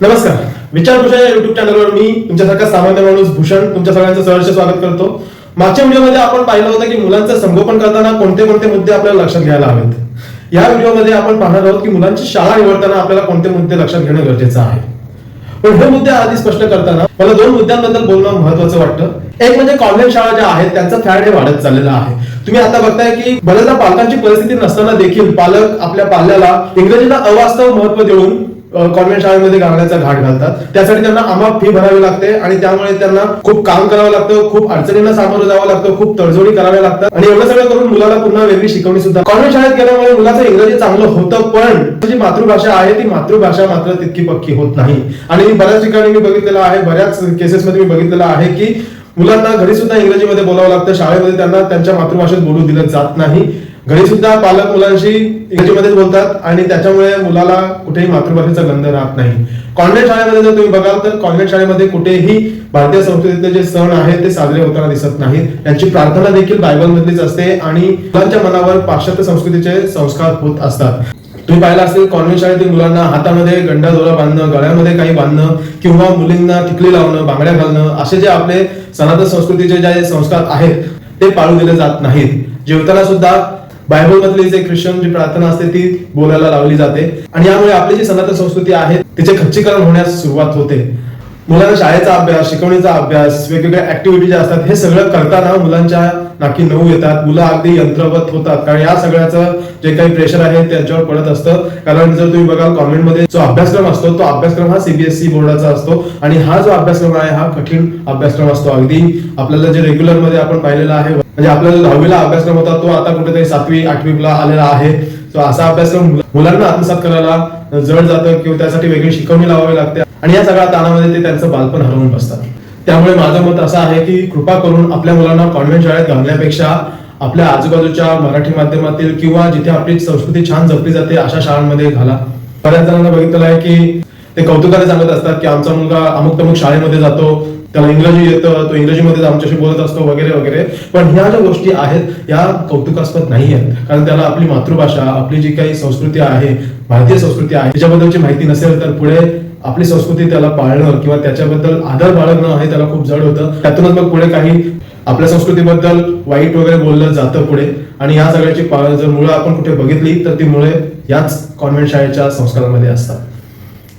नमस्कार. विचारभूषण या युट्यूब चॅनलवर मी तुमच्यासारखा सामान्य माणूस भूषण तुमच्या सगळ्यांचं सहर्ष स्वागत करतो. मागच्या व्हिडिओमध्ये आपण पाहिलं होतं की मुलांचं संगोपन करताना कोणते कोणते मुद्दे आपल्याला लक्षात घ्यायला हवेत. या व्हिडिओमध्ये आपण पाहणार आहोत की मुलांची शाळा निवडताना आपल्याला कोणते मुद्दे लक्षात घेणं गरजेचं आहे. पण हे मुद्दे आधी स्पष्ट करताना मला दोन मुद्द्यांबद्दल बोलणं महत्वाचं वाटतं. एक म्हणजे कॉन्व्हेंट शाळा ज्या आहेत त्यांचं फॅड हे वाढत चाललेला आहे. तुम्ही आता बघताय की बऱ्याचदा पालकांची परिस्थिती नसताना देखील पालक आपल्या पाल्याला इंग्रजीला अवास्तव महत्त्व देऊन कॉन्व्हेंट शाळेमध्ये घालण्याचा घाट घालतात. त्यासाठी त्यांना अमाप फी भरावी लागते आणि त्यामुळे त्यांना खूप काम करावं लागतं खूप अडचणींना सामोरं जावं लागतं खूप तडजोडी कराव्या लागतात. आणि एवढं सगळं करून मुलाला पुन्हा वेगळी शिकवणी सुद्धा. कॉन्व्हेंट शाळेत गेल्यामुळे मुलाचं इंग्रजी चांगलं होतं पण जी मातृभाषा आहे ती मातृभाषा मात्र तितकी पक्की होत नाही. आणि बऱ्याच ठिकाणी मी बघितलेलं आहे बऱ्याच केसेसमध्ये मी बघितलेलं आहे की मुलांना घरी सुद्धा इंग्रजीमध्ये बोलावं लागतं शाळेमध्ये त्यांना त्यांच्या मातृभाषेत बोलू दिलं जात नाही. घरी सुद्धा पालक मुलांशी इंग्रजीमध्येच बोलतात आणि त्याच्यामुळे मुलाला कुठेही मातृभाषेचा गंध राहत नाही. कॉन्व्हेंट शाळेमध्ये जर तुम्ही बघाल तर कॉन्व्हेंट शाळेमध्ये कुठेही भारतीय संस्कृतीतले जे सण आहेत ते साजरे होताना दिसत नाहीत. यांची प्रार्थना देखील बायबलमधलीच असते आणि मुलांच्या मनावर पाश्चात्य संस्कृतीचे संस्कार होत असतात. तुम्ही पाहिलं असेल कॉन्व्हेंट शाळेतील मुलांना हातामध्ये गंडा दोरा बांधणं गळ्यामध्ये काही बांधणं किंवा मुलींना टिकली लावणं बांगड्या घालणं असे जे आपले सनातन संस्कृतीचे जे संस्कार आहेत ते पाळू दिले जात नाहीत. जेवताना सुद्धा बायबलमधली जे ख्रिश्चन जी प्रार्थना असते ती बोलायला लावली जाते. आणि यामुळे आपली जी सनातन संस्कृती आहे तिचे खच्चीकरण होण्यास सुरुवात होते. मुलांना शाळेचा अभ्यास शिकवणीचा अभ्यास वेगवेगळ्या ऍक्टिव्हिटी ज्या असतात हे सगळं करताना मुलांच्या नाकी नऊ येतात. मुलं अगदी यंत्रवत होतात. कारण या सगळ्याचं जे काही प्रेशर आहे त्यांच्यावर पडत असतं. कारण जर तुम्ही बघाल कॉन्व्हेंटमध्ये जो अभ्यासक्रम असतो तो अभ्यासक्रम हा सीबीएसई बोर्डाचा असतो. आणि हा जो अभ्यासक्रम आहे हा कठीण अभ्यासक्रम असतो. अगदी आपल्याला जे रेग्युलरमध्ये आपण पाहिलेला आहे म्हणजे आपल्याला दहावीला अभ्यासक्रम होता तो आता कुठेतरी सातवी आठवीला आलेला आहे. तो असा अभ्यासक्रम मुलांना आत्मसात करायला जड जातं किंवा त्यासाठी वेगळी शिकवणी लावावी लागते. आणि या सगळ्या ताणामध्ये ते त्यांचं बालपण हरवून बसतात. त्यामुळे माझं मत असं आहे की कृपा करून आपल्या मुलांना कॉन्व्हेंट शाळेत घालण्यापेक्षा आपल्या आजूबाजूच्या मराठी माध्यमातील किंवा जिथे आपली संस्कृती छान जपली जाते अशा शाळांमध्ये घाला. बऱ्याच जणांना बघितलं आहे की ते कौतुकाने सांगत असतात की आमचा मुलगा अमुक तमुक शाळेमध्ये जातो त्याला इंग्रजी येतं तो इंग्रजीमध्येच आमच्याशी बोलत असतो वगैरे वगैरे. पण ह्या ज्या गोष्टी आहेत या कौतुकास्पद नाही आहेत कारण त्याला आपली मातृभाषा आपली जी काही संस्कृती आहे भारतीय संस्कृती आहे त्याच्याबद्दलची माहिती नसेल तर पुढे आपली संस्कृती त्याला पाळणं किंवा त्याच्याबद्दल आदर बाळगणं हे त्याला खूप जड होतं. त्यातूनच मग पुढे काही आपल्या संस्कृतीबद्दल वाईट वगैरे बोललं जातं पुढे. आणि या सगळ्याची जर मुळं आपण कुठे बघितली तर ती मुळे याच कॉन्व्हेंट शाळेच्या संस्कारामध्ये असतात.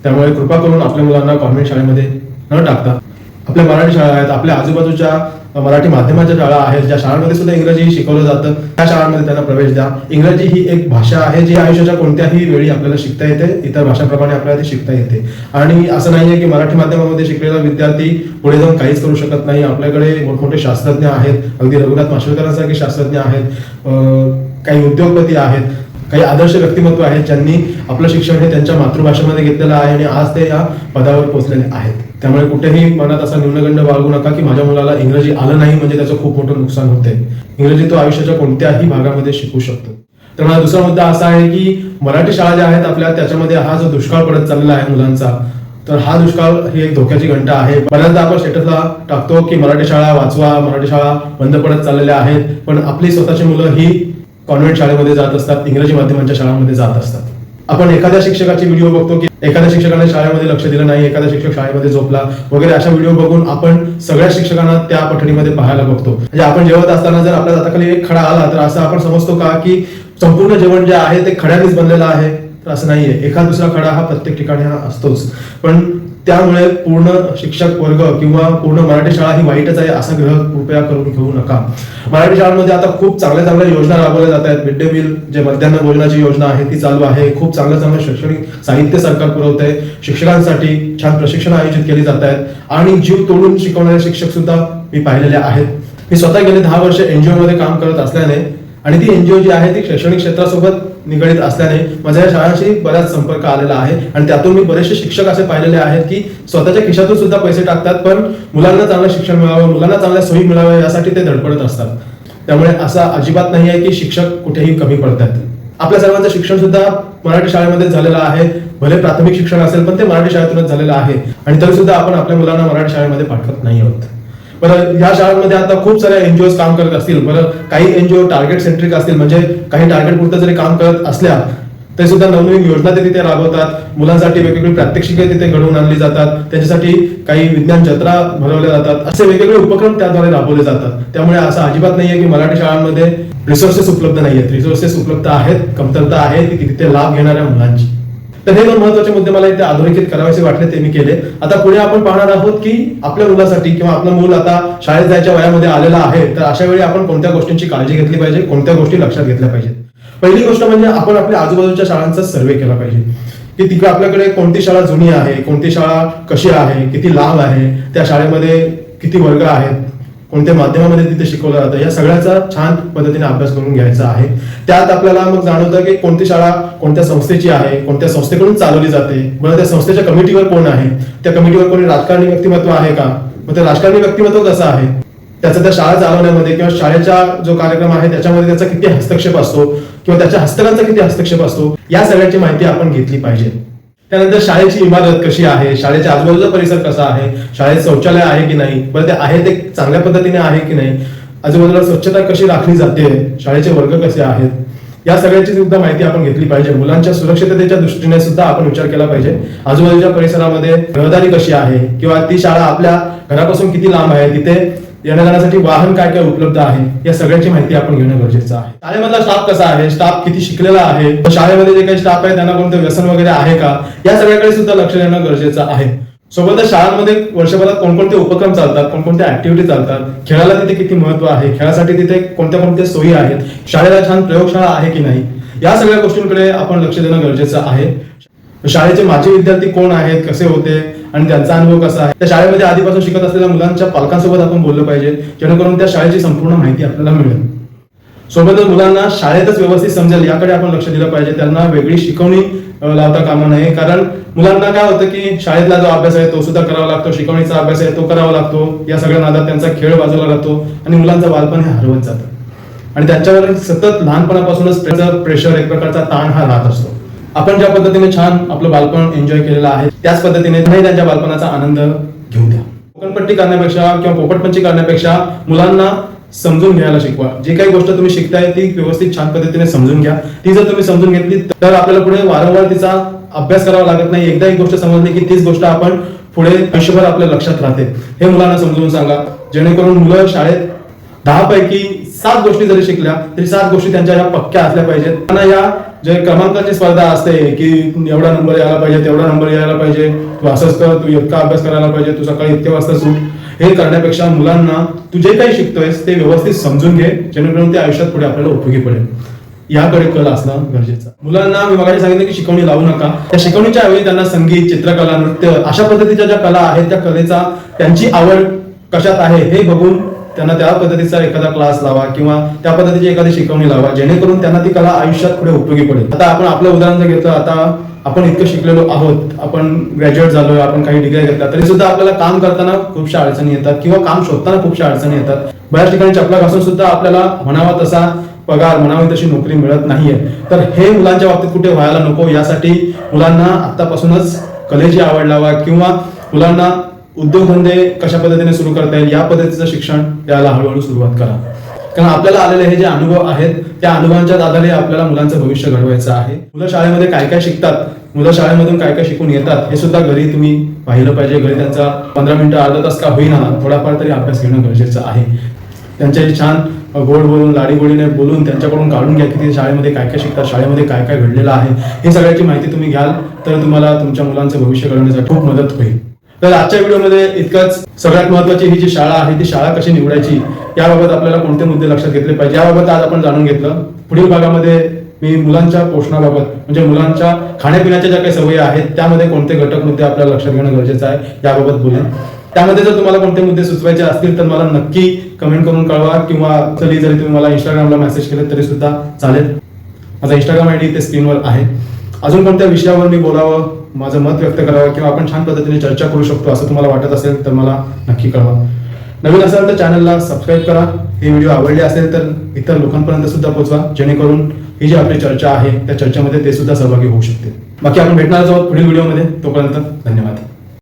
त्यामुळे कृपा करून आपल्या मुलांना कॉन्व्हेंट शाळेमध्ये न टाकता आपल्या मराठी शाळा आहेत आपल्या आजूबाजूच्या मराठी माध्यमाच्या शाळा आहेत ज्या शाळांमध्ये सुद्धा इंग्रजी शिकवलं जातं त्या शाळांमध्ये त्यांना प्रवेश द्या. इंग्रजी ही एक भाषा आहे जी आयुष्याच्या कोणत्याही वेळी आपल्याला शिकता येते इतर भाषांप्रमाणे आपल्याला ती शिकता येते. आणि असं नाहीये की मराठी माध्यमामध्ये शिकलेला विद्यार्थी पुढे जाऊन काहीच करू शकत नाही. आपल्याकडे मोठमोठे शास्त्रज्ञ आहेत अगदी रघुनाथ माशेलकरांसारखे शास्त्रज्ञ आहेत काही उद्योगपती आहेत. काही आदर्श व्यक्तिमत्व आहेत ज्यांनी आपलं शिक्षण हे त्यांच्या मातृभाषेमध्ये घेतलेलं आहे आणि आज ते या पदावर पोहोचलेले आहेत. त्यामुळे कुठेही मनात असा न्यूनगंड बाळगू नका की माझ्या मुलाला इंग्रजी आलं नाही म्हणजे त्याचं खूप मोठं नुकसान होते. इंग्रजी तो आयुष्याच्या कोणत्याही भागामध्ये शिकू शकतो. तर माझा दुसरा मुद्दा असा आहे की मराठी शाळा ज्या आहेत आपल्या त्याच्यामध्ये हा जो दुष्काळ पडत चाललेला आहे मुलांचा तर हा दुष्काळ ही एक धोक्याची घंटा आहे. बऱ्याचदा आपण स्टेटसला टाकतो की मराठी शाळा वाचवा मराठी शाळा बंद पडत चाललेल्या आहेत पण आपली स्वतःची मुलं ही कॉन्व्हेंट शाळेमध्ये जात असतात इंग्रजी माध्यमांच्या शाळांमध्ये जात असतात. आपण एखाद्या शिक्षकाची व्हिडिओ बघतो की एखाद्या शिक्षकाने शाळेमध्ये लक्ष दिलं नाही एखादा शिक्षक शाळेमध्ये झोपला वगैरे अशा व्हिडिओ बघून आपण सगळ्या शिक्षकांना त्या पठणीमध्ये पाहायला बघतो. म्हणजे आपण जेवत असताना जर आपल्या हाताखाली एक खडा आला तर असं आपण समजतो का की संपूर्ण जेवण जे आहे ते खड्यानेच बनलेलं आहे? तर असं नाहीये. एखाद दुसरा खडा हा प्रत्येक ठिकाणी हा असतोच. पण त्यामुळे पूर्ण शिक्षक वर्ग किंवा पूर्ण मराठी शाळा ही वाईटच आहे असा ग्रह कृपया करून घेऊ नका. मराठी शाळांमध्ये आता खूप चांगल्या चांगल्या योजना राबवल्या जात आहेत. मिड डे मील जे मध्यान्ह भोजनाची योजना आहे ती चालू आहे. खूप चांगलं चांगलं शैक्षणिक साहित्य सरकार पुरवत आहे. शिक्षकांसाठी छान प्रशिक्षण आयोजित केली जात आहेत. आणि जीव तोडून शिकवणारे शिक्षक सुद्धा मी पाहिलेले आहेत. मी स्वतः गेले दहा वर्ष एनजीओ मध्ये काम करत असल्याने आणि ती एनजीओ जी आहे ती शैक्षणिक क्षेत्रासोबत निगडीत असल्याने माझ्या या शाळांशी बराच संपर्क आलेला आहे. आणि त्यातून मी बरेचसे शिक्षक असे पाहिलेले आहेत की स्वतःच्या खिशातून सुद्धा पैसे टाकतात पण मुलांना चांगलं शिक्षण मिळावं मुलांना चांगल्या सोयी मिळाव्या यासाठी ते धडपडत असतात. त्यामुळे असा अजिबात नाही आहे की शिक्षक कुठेही कमी पडतात. आपल्या सर्वांचं शिक्षण सुद्धा मराठी शाळेमध्ये झालेलं आहे. भले प्राथमिक शिक्षण असेल पण ते मराठी शाळेतूनच झालेलं आहे. आणि तरी सुद्धा आपण आपल्या मुलांना मराठी शाळेमध्ये पाठवत नाही आहोत. बरं या शाळांमध्ये आता खूप साऱ्या एनजीओ काम करत असतील. बरं काही एनजीओ टार्गेट सेंट्रिक असतील म्हणजे काही टार्गेट पुरतं जरी काम करत असल्या तरी सुद्धा नवनवीन योजना ते तिथे राबवतात. मुलांसाठी वेगवेगळी प्रात्यक्षिके तिथे घडवून आणली जातात. त्यांच्यासाठी काही विज्ञान जत्रा भरवल्या जातात. असे वेगवेगळे उपक्रम त्याद्वारे राबवले जातात. त्यामुळे असं अजिबात नाहीये की मराठी शाळांमध्ये रिसोर्सेस उपलब्ध नाहीयेत. रिसोर्सेस उपलब्ध आहेत कमतरता आहे ती तिथे लाभ घेणाऱ्या मुलांची. तर हे दोन महत्त्वाचे मुद्दे मला इथे अधोरेखित करावेसे वाटले ते मी केले. आता पुढे आपण पाहणार आहोत की आपल्या मुलासाठी किंवा आपलं मूल आता शाळेत जायच्या वयामध्ये आलेला आहे तर अशा वेळी आपण कोणत्या गोष्टींची काळजी घेतली पाहिजे कोणत्या गोष्टी लक्षात घेतल्या पाहिजेत? पहिली गोष्ट म्हणजे आपण आपल्या आजूबाजूच्या शाळांचा सर्वे केला पाहिजे. की तिकडे आपल्याकडे कोणती शाळा जुनी आहे कोणती शाळा कशी आहे किती लांब आहे त्या शाळेमध्ये किती वर्ग आहेत कोणत्या माध्यमामध्ये तिथे शिकवलं जातं या सगळ्याचा छान पद्धतीने अभ्यास करून घ्यायचा आहे. त्यात आपल्याला मग जाणवतं की कोणती शाळा कोणत्या संस्थेची आहे कोणत्या संस्थेकडून चालवली जाते बरं त्या संस्थेच्या कमिटीवर कोण आहे त्या कमिटीवर कोणी राजकारणी व्यक्तिमत्व आहे का मग ते राजकारणी व्यक्तिमत्व कसं आहे त्याचा त्या शाळा चालवण्यामध्ये किंवा शाळेचा जो कार्यक्रम आहे त्याच्यामध्ये त्याचा किती हस्तक्षेप असतो किंवा त्याच्या हस्तकांचा किती हस्तक्षेप असतो या सगळ्याची माहिती आपण घेतली पाहिजे. त्यानंतर शाळेची इमारत कशी आहे? शाळेच्या आजूबाजूचा परिसर कसा आहे? शाळेत शौचालय आहे की नाही? बरं ते आहे ते चांगल्या पद्धतीने आहे की नाही? आजूबाजूला स्वच्छता कशी राखली जाते? शाळेचे वर्ग कसे आहेत? या सगळ्याची सुद्धा माहिती आपण घेतली पाहिजे. मुलांच्या सुरक्षिततेच्या दृष्टीने सुद्धा आपण विचार केला पाहिजे. आजूबाजूच्या परिसरामध्ये रहदारी कशी आहे? किंवा ती शाळा आपल्या घरापासून किती लांब आहे? तिथे येण्या जाण्यासाठी वाहन काय काय उपलब्ध आहे या सगळ्याची माहिती आपण घेणं गरजेचं आहे. शाळेमधला स्टाफ कसा आहे स्टाफ किती शिकलेला आहे शाळेमध्ये जे काही स्टाफ आहे त्यांना कोणतं व्यसन वगैरे आहे का या सगळ्याकडे सुद्धा लक्ष देणं गरजेचं आहे. सोबतच शाळांमध्ये वर्षभरात कोणकोणते उपक्रम चालतात कोणकोणत्या ऍक्टिव्हिटी चालतात खेळाला तिथे किती महत्त्व आहे खेळासाठी तिथे कोणत्या कोणत्या सोयी आहेत शाळेला छान प्रयोगशाळा आहे की नाही या सगळ्या गोष्टींकडे आपण लक्ष देणं गरजेचं आहे. शाळेचे माजी विद्यार्थी कोण आहेत कसे होते आणि त्यांचा अनुभव कसा आहे? त्या शाळेमध्ये आधीपासून शिकत असलेल्या मुलांच्या पालकांसोबत आपण बोललं पाहिजे जेणेकरून त्या शाळेची संपूर्ण माहिती आपल्याला मिळेल. सोबतच मुलांना शाळेतच व्यवस्थित समजेल याकडे आपण लक्ष दिलं पाहिजे. त्यांना वेगळी शिकवणी लावता कामा नये. कारण मुलांना काय होतं की शाळेतला जो अभ्यास आहे तो सुद्धा करावा लागतो. शिकवणीचा अभ्यास आहे तो करावा लागतो. या सगळ्या नादात त्यांचा खेळ बाजूला राहतो आणि मुलांचं बालपण हे हरवत जातं. आणि त्यांच्यावर सतत लहानपणापासूनच प्रेशर प्रेशर एक प्रकारचा ताण हा राहत असतो. आपण ज्या पद्धतीने छान आपलं बालपण एन्जॉय केलेलं आहे त्याच पद्धतीने त्यांच्या बालपणाचा आनंद घेऊ द्या. कोकणपट्टी करण्यापेक्षा किंवा पोपटपंची करण्यापेक्षा मुलांना समजून घ्यायला शिकवा. जी काही गोष्ट तुम्ही शिकताय ती व्यवस्थित छान पद्धतीने समजून घ्या. ती जर तुम्ही समजून घेतली तर आपल्याला पुढे वारंवार तिचा अभ्यास करावा लागत नाही. एकदा एक गोष्ट समजली की तीच गोष्ट आपण पुढे आयुष्यभर आपल्या लक्षात राहते. हे मुलांना समजून सांगा. जेणेकरून मुलं शाळेत दहा पैकी सात गोष्टी जरी शिकल्या तरी सात गोष्टी त्यांच्या या पक्क्या असल्या पाहिजेत. त्यांना या जे क्रमांकाची स्पर्धा असते की एवढा नंबर यायला पाहिजे तेवढा नंबर यायला पाहिजे. तू असंच कर तू इतका अभ्यास करायला पाहिजे तू सकाळी इतके वाजता सूट हे करण्यापेक्षा मुलांना तू जे काही शिकतोयस ते व्यवस्थित समजून घे जेणेकरून ते आयुष्यात पुढे आपल्याला उपयोगी पडेल. याकडे कल असणं गरजेचं. मुलांना मी मगाशी सांगितलं की शिकवणी लावू नका. त्या शिकवणीच्या ऐवजी त्यांना संगीत चित्रकला नृत्य अशा पद्धतीच्या ज्या कला आहेत त्या कलेचा त्यांची आवड कशात आहे हे बघून त्यांना त्या पद्धतीचा एखादा क्लास लावा किंवा त्या पद्धतीची एखादी शिकवणी लावा जेणेकरून त्यांना ती कला आयुष्यात पुढे उपयोगी पडेल. आता आपण आपलं उदाहरण जर घेतलं आता आपण इतकं शिकलेलो आहोत आपण ग्रॅज्युएट झालोय आपण काही डिग्री घेतल्या तरी सुद्धा आपल्याला काम करताना खूपशा अडचणी येतात किंवा काम शोधताना खूपशा अडचणी येतात. बऱ्याच ठिकाणी चपला घासून सुद्धा आपल्याला म्हणावा तसा पगार म्हणावी तशी नोकरी मिळत नाहीये. तर हे मुलांच्या बाबतीत कुठे व्हायला नको यासाठी मुलांना आतापासूनच कलेची आवड लावा किंवा मुलांना उद्योगधंदे कशा पद्धतीने सुरू करता येईल या पद्धतीचं शिक्षण द्यायला हळूहळू सुरुवात करा. कारण आपल्याला आलेले हे जे अनुभव आहेत त्या अनुभवांच्या आधारे आपल्याला मुलांचं भविष्य घडवायचं आहे. मुलं शाळेमध्ये काय काय शिकतात मुलं शाळेमधून काय काय शिकून येतात हे सुद्धा घरी तुम्ही पाहिलं पाहिजे. घरी त्यांचा पंधरा मिनिटं अर्धा तास का होईना थोडाफार तरी अभ्यास घेणं गरजेचं आहे. त्यांच्याशी छान गोड बोलून लाडी गोडीने बोलून त्यांच्याकडून काढून घ्या की ते शाळेमध्ये काय काय शिकतात शाळेमध्ये काय काय घडलेलं आहे. हे सगळ्याची माहिती तुम्ही घ्याल तर तुम्हाला तुमच्या मुलांचं भविष्य घडवण्यासाठी खूप मदत होईल. तर आजच्या व्हिडिओमध्ये इतकंच. सगळ्यात महत्वाची ही जी शाळा आहे ती शाळा कशी निवडायची याबाबत आपल्याला कोणते मुद्दे लक्षात घेतले पाहिजे याबाबत आज आपण जाणून घेतलं. पुढील भागामध्ये मी मुलांच्या पोषणाबाबत म्हणजे मुलांच्या खाण्यापिण्याच्या ज्या काही सवयी आहेत त्यामध्ये कोणते घटक मुद्दे आपल्याला लक्षात घेणं गरजेचं आहे याबाबत बोलेन त्यामध्ये जर तुम्हाला कोणते मुद्दे सुचवायचे असतील तर मला नक्की कमेंट करून कळवा किंवा जरी जरी तुम्ही मला इंस्टाग्रामला मेसेज केले तरी सुद्धा चालेल. माझा इंस्टाग्राम आय डी स्क्रीनवर आहे. अजून कोणत्या विषयावर मी बोलावं माझं मत व्यक्त करावं किंवा आपण छान पद्धतीने चर्चा करू शकतो असं तुम्हाला वाटत असेल तर मला नक्की कळवा. नवीन असाल तर चॅनलला सबस्क्राईब करा. हे व्हिडिओ आवडले असेल तर इतर लोकांपर्यंत सुद्धा पोहोचवा जेणेकरून ही जी आपली चर्चा आहे त्या चर्चेमध्ये ते सुद्धा सहभागी होऊ शकते बाकी आपण भेटणार आहोत पुढील व्हिडिओमध्ये तोपर्यंत धन्यवाद.